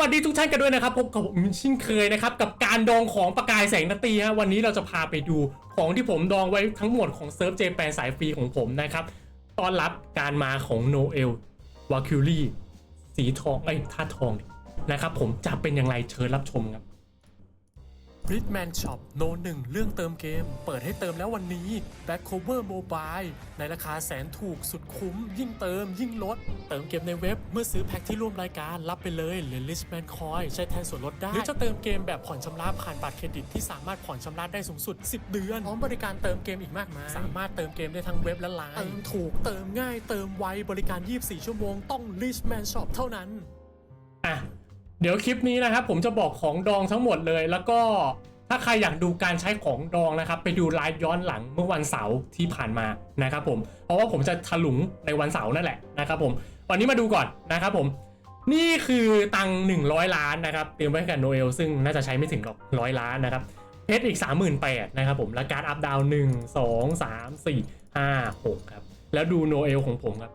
วัสดีทุกท่านกันด้วยนะครับพบกับผมเชินเคยนะครับกับการดองของประกายแสงนาตีฮะวันนี้เราจะพาไปดูของที่ผมดองไว้ทั้งหมดของเซิร์ฟเจแปนสายฟรีของผมนะครับต้อนรับการมาของโนเอลวาคิลี่สีทองไอ้ท่าทองนะครับผมจะเป็นอย่างไรเชิญรับชมครับ b r i d m a n Shop โนหนึ่งเรื่องเติมเกม เปิดให้เติมแล้ววันนี้ Back Cover Mobile ในราคาแสนถูกสุดคุ้ม ยิ่งเติมยิ่งลด เติมเกมในเว็บเมื่อซื้อแพ็คที่ร่วมรายการรับไปเลยหรือ Richman Coin ใช้แทนส่วนลดได้ หรือจะเติมเกมแบบผ่อนชำระผ่านบัตรเครดิตที่สามารถผ่อนชำระได้สูงสุด 10 เดือนพร้อมบริการเติมเกมอีกมากมายสามารถเติมเกมได้ทั้งเว็บและไลน์เติมถูกเติมง่ายเติมไวบริการ 24 ชั่วโมงต้อง Richman Shop เท่านั้นอะ เดี๋ยวคลิปนี้นะครับผมจะบอกของดองทั้งหมดเลย แล้วก็ถ้าใครอยากดูการใช้ของดองนะครับ ไปดูไลฟ์ย้อนหลังเมื่อวันเสาร์ที่ผ่านมานะครับผมเพราะว่าผมจะถลุงในวันเสาร์นั่นแหละนะครับผมวันนี้มาดูก่อนนะครับผม นี่คือตังหนึ่งร้อยล้านนะครับเตรียมไว้กับโนเอลซึ่งน่าจะใช้ไม่ถึงหรอกร้อยล้านนะครับเพชรอีก 3 8 0 0 0นะครับผมและการ์ดอัพดาวหนึ่งสองสามสี่ห้าหกครับแล้วดูโนเอลของผมครับ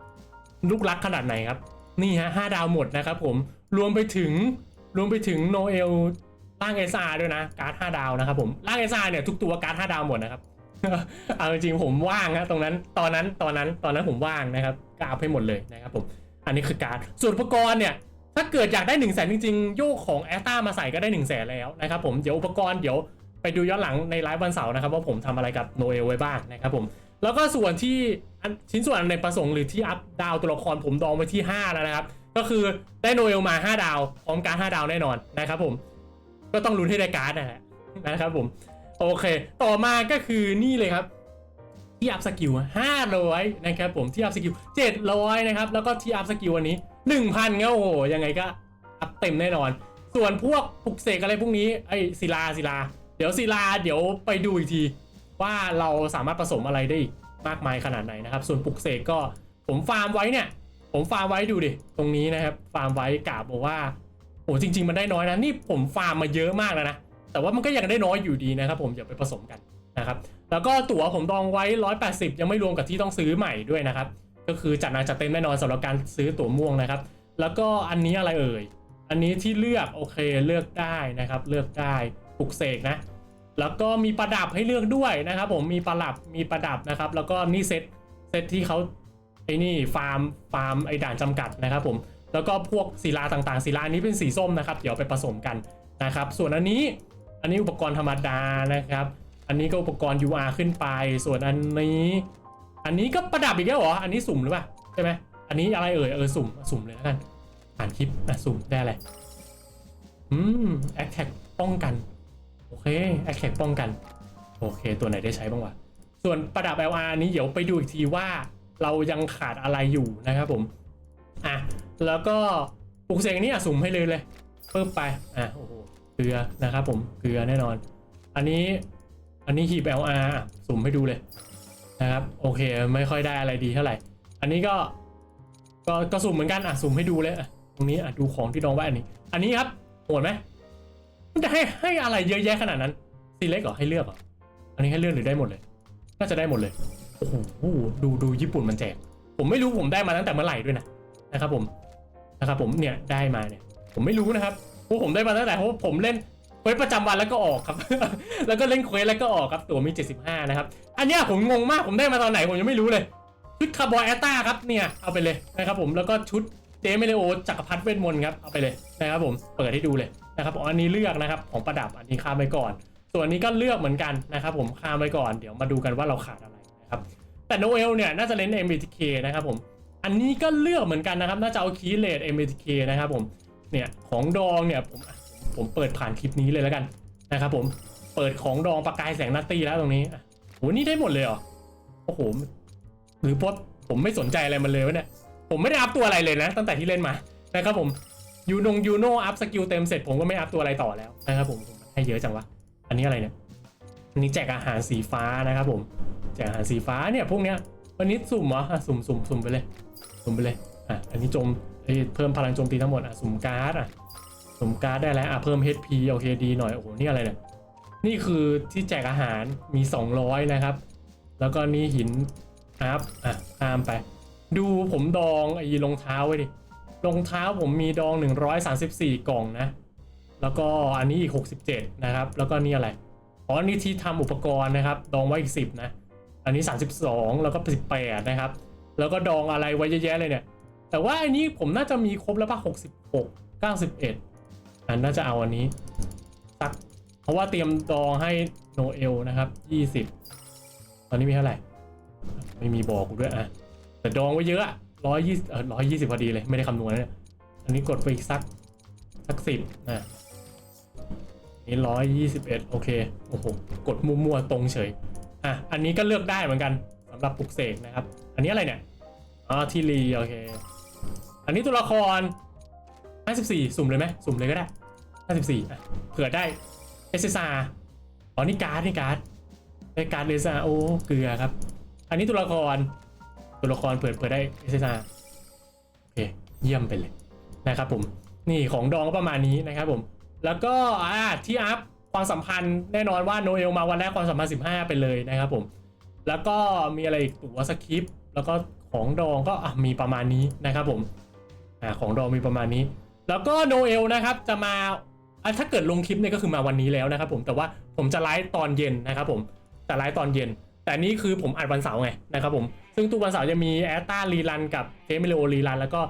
ลูกรักขนาดไหนครับ นี่ฮะห้าดาวหมดนะครับผมรวมไปถึงรวมไปถึงโนเอลร่างเอซาด้วยนะการ์ดห้าดาวนะครับผมร่างเอซาเนี่ยทุกตัวการ์ดห้าดาวหมดนะครับเอาจริงผมว่างนะตรงนั้นตอนนั้นตอนนั้นตอนนั้นผมว่างนะครับก็เอาให้หมดเลยนะครับผมอันนี้คือการ์ดส่วนอุปกรณ์เนี่ยถ้าเกิดอยากได้1นึ่งแสนจริงๆ โยกของแอสตามาใส่ก็ได้1นึ่งแสนแล้วนะครับผมเดี๋ยวอุปกรณ์เดี๋ยวไปดูย้อนหลังในไลฟ์วันเสาร์นะครับว่าผมทำอะไรกับโนเอลไว้บ้างนะครับผม แล้วก็ส่วนที่ชิ้นส่วนอันในประสงค์หรือที่อัพดาวตัวละครผมดองไว้ที่ 5 แล้วนะครับ ก็คือได้โนเอลมา 5 ดาวพร้อมการ5ดาวแน่นอนนะครับผม ก็ต้องลุ้นให้ได้การ์ดนะฮะนะครับผมโอเค ต่อมาก็คือนี่เลยครับ ที่อัพสกิล500นะครับผมที่อัพสกิล700นะครับ แล้วก็ที่อัพสกิลวันนี้1,000ครับโอ้โหยังไงก็อัพเต็มแน่นอน ส่วนพวกปลุกเสกอะไรพวกนี้ไอ้ศิลาศิลา เดี๋ยวศิลาเดี๋ยวไปดูอีกที ว่าเราสามารถผสมอะไรได้อีกมากมายขนาดไหนนะครับ ส่วนปลุกเสกก็ผมฟาร์มไว้เนี่ย ผมฟาร์มไว้ดูดิตรงนี้นะครับ ฟาร์มไว้กาบบอกว่าโอ้จริง ๆ มันได้น้อยนะนี่ผมฟาร์มมาเยอะมากแล้วนะแต่ว่ามันก็ยังได้น้อยอยู่ดีนะครับ ผมอย่าไปผสมกันนะครับ แล้วก็ตั๋วผมดองไว้ 180 ยังไม่รวมกับที่ต้องซื้อใหม่ด้วยนะครับ ก็คือจัดหนักจัดเต็มแน่นอนสำหรับการซื้อตั๋วม่วงนะครับ แล้วก็อันนี้อะไรเอ่ยอันนี้ที่เลือกโอเคเลือกได้นะครับ เลือกได้ปลุกเสกนะ แล้วก็มีประดับให้เลือกด้วยนะครับ ผมมีประดับมีประดับนะครับ แล้วก็นี่เซตเซตที่เขาไอ้นี่ฟาร์มฟาร์มไอ้ด่านจำกัดนะครับ ผมแล้วก็พวกศิลาต่างๆศิลาอันนี้เป็นสีส้มนะครับ เดี๋ยวไปผสมกันนะครับ ส่วนอันนี้อันนี้อุปกรณ์ธรรมดานะครับ อันนี้ก็อุปกรณ์ UR ขึ้นไป ส่วนอันนี้ อันนี้ก็ประดับอีกแล้วเหรออันนี้สุ่มหรือเปล่าใช่ไหมอันนี้อะไรเอ่ยเออสุ่มสุ่มเลยแล้วกันอ่านคลิปนะสุ่มได้อะไรอืมแอคแท็กป้องกัน โอเคแอคแท็กป้องกัน โอเค ตัวไหนได้ใช้บ้างวะ ส่วนประดับ LR นี้เดี๋ยวไปดูอีกทีว่าเรายังขาดอะไรอยู่นะครับผม อะ แล้วก็ปลุกเสกนี่อะสุ่มให้เลยเลยเพิ่มไป อะ โอ้โห เกลือนะครับผม เกลือแน่นอน อันนี้ อันนี้หีบ LR อะสุ่มให้ดูเลยนะครับ โอเค ไม่ค่อยได้อะไรดีเท่าไหร่ อันนี้ก็ ก็ก็สุ่มเหมือนกัน อะ สุ่มให้ดูเลยอะตรงนี้ อะ ดูของที่ดองไว้อันนี้ อันนี้ครับโหดไหม มันจะให้ให้อะไรเยอะแยะขนาดนั้นซีเล็กเหรอให้เลือกเหรออันนี้ให้เลือกหรือได้หมดเลย น่าจะได้หมดเลยโอ้โหดูดูญี่ปุ่นมันแจก ผมไม่รู้ผมได้มาตั้งแต่เมื่อไหร่ด้วยนะนะครับผมนะครับผมเนี่ยได้มาเนี่ย ผมไม่รู้นะครับเพราะผมได้มาตั้งแต่เพราะผมเล่นเควสประจำวันแล้วก็ออกครับ แล้วก็เล่นเควสแล้วก็ออกครับตัวมี 75 นะครับ อันเนี้ยผมงงมากผมได้มาตอนไหนผมยังไม่รู้เลยชุดคาร์บอยแอตตาครับเนี่ยเอาไปเลยนะครับผมแล้วก็ชุด เจเมเลโอจักรพรรดิเวทมนต์ครับเอาไปเลยนะครับผมเปิดให้ดูเลยนะครับผมอันนี้เลือกนะครับของประดับอันนี้ข้ามไปก่อน ส่วนอันนี้ก็เลือกเหมือนกันนะครับผมข้ามไปก่อนเดี๋ยวมาดูกันว่าเราขาดอะไรนะครับแต่โนเอลเนี่ยน่าจะเล่น MBTK นะครับผมอันนี้ก็เลือกเหมือนกันนะครับน่าจะเอาคีเลด MBTK นะครับผมเนี่ยของดองเนี่ยผมผมเปิดผ่านคลิปนี้เลยแล้วกันนะครับผมเปิดของดองประกายแสงนัตตี้แล้วตรงนี้อะโหนี่ได้หมดเลยเหรอโอ้โหหรือเพราะผมไม่สนใจอะไรมันเลยวะเนี่ย ผมไม่ได้อัพตัวอะไรเลยนะ ตั้งแต่ที่เล่นมานะครับผมยูนงยูโนอัพสกิลเต็มเสร็จผมก็ไม่อัพตัวอะไรต่อแล้วนะครับผมให้เยอะจังวะอันนี้อะไรเนี่ยอันนี้แจกอาหารสีฟ้านะครับผมแจกอาหารสีฟ้าเนี่ยพวกเนี้ยวันนี้สุ่มเหรออะสุ่มสุ่มสุ่มไปเลยสุ่มไปเลยอะอันนี้โจมเอ้ยเพิ่มพลังโจมตีทั้งหมดอะสุ่มการ์ดอะสุ่มการ์ดได้แล้วอะเพิ่ม HP โอเคดีหน่อยโอ้โหนี่อะไรเนี่ยนี่คือที่แจกอาหารมี 200 นะครับ แล้วก็นี่หินอัพอะข้ามไป ดูผมดองไอ้รองเท้าไว้ดิรองเท้าผมมีดอง 134 กล่องนะ แล้วก็อันนี้อีก 67 นะครับ แล้วก็นี่อะไรอ๋อนนี้ที่ทำอุปกรณ์นะครับ ดองไว้อีก 10 นะ อันนี้ 32 แล้วก็ 18 นะครับ แล้วก็ดองอะไรไว้เยอะแยะเลยเนี่ย แต่ว่าอันนี้ผมน่าจะมีครบแล้วป่ะ66 91 อันน่าจะเอาอันนี้สักเพราะว่าเตรียมดองให้โนเอลนะครับ 20 ตอนนี้มีเท่าไหร่ ไม่มีบอกด้วยอะ แต่ดองไว้เยอะร้อยยี่เออร้อยยี่สิบพอดีเลยไม่ได้คำนวณเนี่ยอันนี้กดไปอีกสักสักสิบนะนี่ร้อยยี่สิบเอ็ดโอเคโอ้โหกดมั่วๆตรงเฉยอะอันนี้ก็เลือกได้เหมือนกันสำหรับปลุกเสกนะครับ อันนี้อะไรเนี่ยอ๋อทีรีโอเค อันนี้ตัวละคร 54 สุ่มเลยไหมสุ่มเลยก็ได้ 54อะเผื่อได้เอสซาอ๋อนี่การ์ดนี่การ์ดได้การ์ดเลซ่าโอ้เกลือครับ อันนี้ตัวละคร ตัวละครเผื่อเผื่อได้เอสซาโอเคเยี่ยมไปเลยนะครับผมนี่ของดองก็ประมาณนี้นะครับผม แล้วก็อ่าที่อัพความสัมพันธ์แน่นอนว่าโนเอลมาวันแรกความสัมพันธ์15 ไปเลยนะครับผม แล้วก็มีอะไรอีกตัวสคริปต์แล้วก็ของดองก็อะมีประมาณนี้นะครับผมอ่าของดองมีประมาณนี้ แล้วก็โนเอลนะครับจะมาอะถ้าเกิดลงคลิปเนี่ยก็คือมาวันนี้แล้วนะครับผมแต่ว่าผมจะไลฟ์ตอนเย็นนะครับผมจะไลฟ์ตอนเย็น แต่นี่คือผมอัดวันเสาร์ไงนะครับผม ซึ่งตู้วันเสาร์จะมีแอตตารีรันกับเทมิเลโอรีรันแล้วก็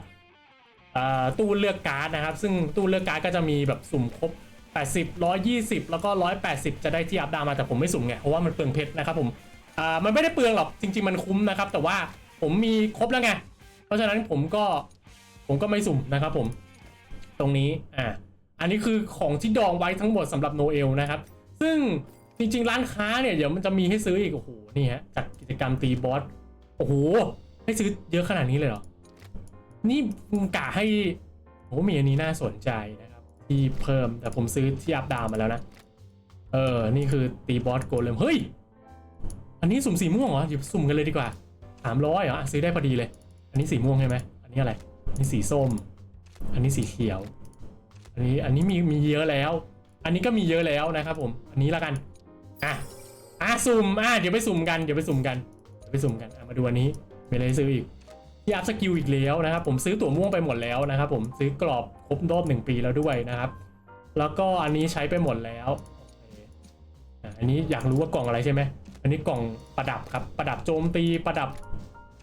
ตู้เลือกการ์ดนะครับ ซึ่งตู้เลือกการ์ดก็จะมีแบบสุ่มครบ 80 120 แล้วก็ 180 จะได้ที่อัพดาวมาแต่ผมไม่สุ่มไง เพราะว่ามันเปลืองเพชรนะครับผมมันไม่ได้เปลืองหรอกจริง ๆ มันคุ้มนะครับ แต่ว่าผมมีครบแล้วไง เพราะฉะนั้นผมก็ผมก็ไม่สุ่มนะครับผมตรงนี้อ่าอันนี้คือของที่ดองไว้ทั้งหมดสำหรับโนเอลนะครับ ซึ่งจริง ๆ ร้านค้าเนี่ยเดี๋ยวมันจะมีให้ซื้ออีกโอ้โหนี่ฮะจากกิจกรรมตีบอส โอ้โห ให้ซื้อเยอะขนาดนี้เลยเหรอ นี่กะให้โอ้มีอันนี้น่าสนใจนะครับ ที่เพิ่มแต่ผมซื้อที่อัพดาวมาแล้วนะ เออ นี่คือตีบอสโกเลมเฮ้ย อันนี้สุ่มสีม่วงเหรอหยิบสุ่มกันเลยดีกว่าสามร้อยเหรอะซื้อได้พอดีเลย อันนี้สีม่วงใช่ไหมอันนี้อะไรอันนี้สีส้ม อันนี้สีเขียว อันนี้อันนี้มีมีเยอะแล้ว อันนี้ก็มีเยอะแล้วนะครับผม อันนี้ละกัน อะอะสุ่มอะเดี๋ยวไปสุ่มกันเดี๋ยวไปสุ่มกัน ไปสุ่มกันมาดูอันนี้มีอะได้ซื้ออีกที่อัพสกิลอีกแล้วนะครับ ผมซื้อตั๋วม่วงไปหมดแล้วนะครับ ผมซื้อกรอบครบรอบหนึ่งปีแล้วด้วยนะครับ แล้วก็อันนี้ใช้ไปหมดแล้วอันนี้อยากรู้ว่ากล่องอะไรใช่ไหมอันนี้กล่องประดับครับ ประดับโจมตีประดับ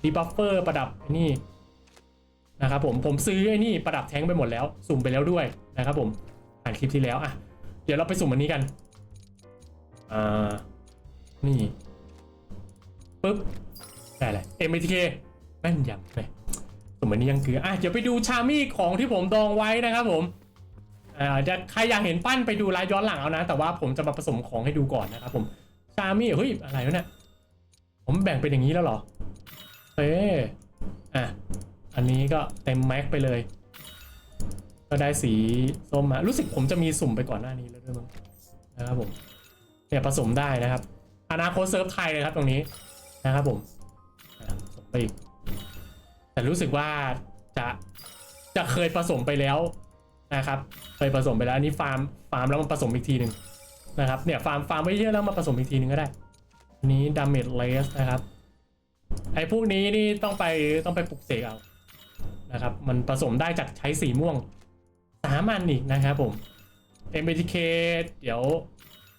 ดีบัฟเฟอร์ประดับนี่นะครับผมผมซื้อไอ้นี่ประดับแท้งไปหมดแล้ว สุ่มไปแล้วด้วยนะครับ ผมอ่านคลิปที่แล้วอะเดี๋ยวเราไปสุ่มอันนี้กันอ่านี่ ปึ๊บได้เลย MTK แม่นยำเลยสมมตินี้ยังคืออะเดี๋ยวไปดูชามี่ของที่ผมดองไว้นะครับผมอ่าจะใครอยากเห็นปั้นไปดูไลฟ์ย้อนหลังเอานะ แต่ว่าผมจะมาผสมของให้ดูก่อนนะครับผมชามี่เฮ้ยอะไรวะเนี่ยผมแบ่งเป็นอย่างนี้แล้วเหรอเอ้อะอันนี้ก็เต็มแม็กไปเลย ก็ได้สีส้มมารู้สึกผมจะมีสุ่มไปก่อนหน้านี้แล้วด้วยมั้งนะครับผมเนี่ยผสมได้นะครับอนาคตเซิร์ฟไทยเลยครับตรงนี้ นะครับผมอะผสมไปอีกแต่รู้สึกว่าจะจะเคยผสมไปแล้วนะครับ เคยผสมไปแล้วอันนี้ฟาร์มฟาร์มแล้วมาผสมอีกทีหนึ่งนะครับเนี่ยฟาร์มฟาร์มไว้เยอะแล้วมาผสมอีกทีหนึ่งก็ได้นี้ดาเมจเลสนะครับไอ้พวกนี้นี่ต้องไปต้องไปปลุกเสกเอานะครับ มันผสมได้จากใช้สีม่วงสามอันอีกนะครับผม MBTK เดี๋ยว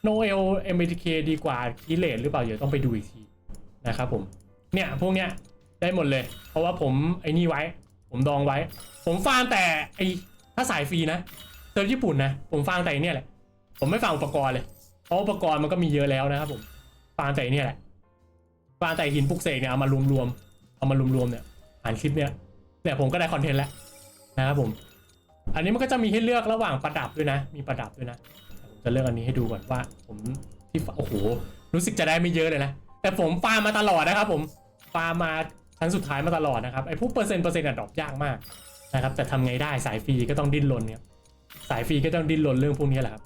โนเอล MBTK ดีกว่าคีเลตหรือเปล่า เดี๋ยวต้องไปดูอีกที นะครับผมเนี่ยพวกเนี้ยได้หมดเลย เพราะว่าผมไอ้นี่ไว้ ผมดองไว้ ผมฟาร์มแต่ไอ้ถ้าสายฟรีนะเซิร์ฟญี่ปุ่นนะผมฟาร์มแต่เนี่ยแหละ ผมไม่ฟาร์มอุปกรณ์เลยเพราะอุปกรณ์มันก็มีเยอะแล้วนะครับผมฟาร์มแต่เนี่ยแหละฟาร์มแต่หินปลุกเสกเนี่ยเอามารวมๆเอามารวมๆเนี่ยอ่านคลิปเนี่ยเนี่ยผมก็ได้คอนเทนต์แล้วนะครับผม อันนี้มันก็จะมีให้เลือกระหว่างประดับด้วยนะ มีประดับด้วยนะผมจะเลือกอันนี้ให้ดูก่อนว่า ผมที่โอ้โหรู้สึกจะได้ไม่เยอะเลยนะ แต่ผมฟาร์มมาตลอดนะครับ ผมฟาร์มมาชั้นสุดท้ายมาตลอดนะครับไอ้พวกเปอร์เซ็นต์เปอร์เซ็นต์อะดรอปยากมากนะครับ แต่ทำไงได้สายฟรีก็ต้องดิ้นรนเนี่ยสายฟรีก็ต้องดิ้นรนเรื่องพวกนี้แหละครับ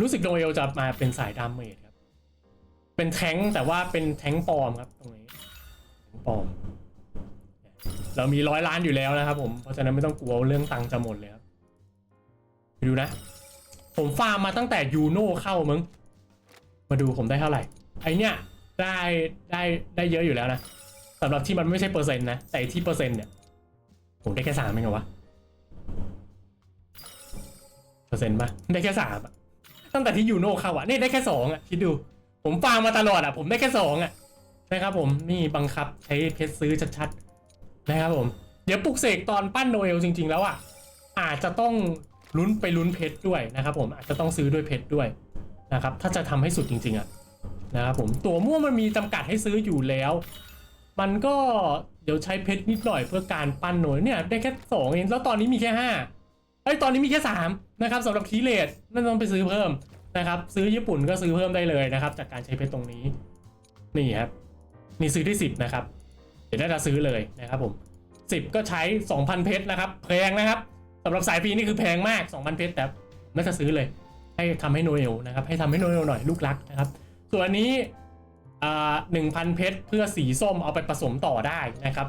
รู้สึกโนเอลจะมาเป็นสายดามเมจครับ เป็นแท้งแต่ว่าเป็นแท้งปลอมครับตรงนี้ปลอม เรามีร้อยล้านอยู่แล้วนะครับ ผมเพราะฉะนั้นไม่ต้องกลัวเรื่องตังค์จะหมดเลยครับดูนะ ผมฟาร์มมาตั้งแต่ยูโน่เข้ามึง มาดูผมได้เท่าไหร่ ไอเนี้ยได้ได้ได้เยอะอยู่แล้วนะสำหรับที่มันไม่ใช่เปอร์เซ็นต์นะ แต่ที่เปอร์เซ็นต์เนี่ย ผมได้แค่สามเองเหรอวะ เปอร์เซ็นต์ปะได้แค่สามอะตั้งแต่ที่ยูโน่เข้าอะนี่ได้แค่สองอะคิดดู ผมฟังมาตลอดอะผมได้แค่สองอะนะครับผมนี่บังคับใช้เพชรซื้อชัดๆนะครับผมเดี๋ยวปลุกเสกตอนปั้นโนเอลจริง ๆ แล้วอะอาจจะต้องลุ้นไปลุ้นเพชรด้วยนะครับผมอาจจะต้องซื้อด้วยเพชรด้วย นะครับ ถ้าจะทำให้สุดจริง ๆอะนะครับผมตัวมั่วมันมีจำกัดให้ซื้ออยู่แล้ว มันก็เดี๋ยวใช้เพชรนิดหน่อยเพื่อการปั้นโนเนี่ย ได้แค่สองเองแล้วตอนนี้มีแค่ห้าไอ้ตอนนี้มีแค่สามนะครับสำหรับคีเลตนั่นต้องไปซื้อเพิ่มนะครับ ซื้อญี่ปุ่นก็ซื้อเพิ่มได้เลยนะครับ จากการใช้เพชรตรงนี้ นี่ครับนี่ซื้อที่สิบนะครับเดี๋ยวน่าจะซื้อเลยนะครับผมสิบก็ใช้สองพันเพชรนะครับแพงนะครับสำหรับสายฟรีนี่คือแพงมากสองพันเพชรแต่น่จะซื้อเลย ให้ทำให้โนเอลนะครับ ให้ทำให้โนเอลหน่อยลูกรักนะครับ ส่วนอันนี้หนึ่งพันเพชรเพื่อสีส้มเอาไปผสมต่อได้นะครับ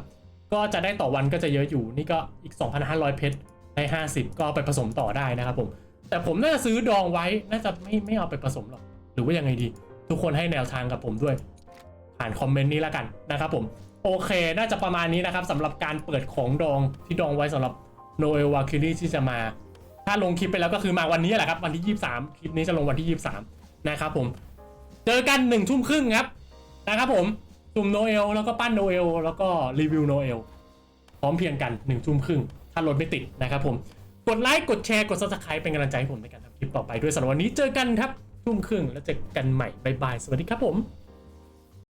ก็จะได้ต่อวันก็จะเยอะอยู่นี่ก็อีก 2,500 เพชรได้ 50 ก็ไปผสมต่อได้นะครับผม แต่ผมน่าจะซื้อดองไว้น่าจะไม่ไม่เอาไปผสมหรอกหรือว่ายังไงดี ทุกคนให้แนวทางกับผมด้วย ผ่านคอมเมนต์นี้แล้วกันนะครับผมโอเค น่าจะประมาณนี้นะครับสำหรับการเปิดของดองที่ดองไว้สำหรับโนเอลวาคิรีที่จะมา ถ้าลงคลิปไปแล้วก็คือมาวันนี้แหละครับวันที่ 23 คลิปนี้จะลงวันที่ 23 นะครับผมเจอกันหนึ่งทุ่มครึ่งครับนะครับผมสุ่มโนเอลแล้วก็ปั้นโนเอลแล้วก็รีวิวโนเอลพร้อมเพียงกัน1ทุ่มครึ่งถ้ารถไม่ติดนะครับผมกดไลค์กดแชร์กด subscribe เป็นกำลังใจให้ผมในการทำคลิปต่อไปด้วยสำหรับวันนี้เจอกันครับทุ่มครึ่งแล้วเจอกันใหม่บ๊ายบายสวัสดีครับผม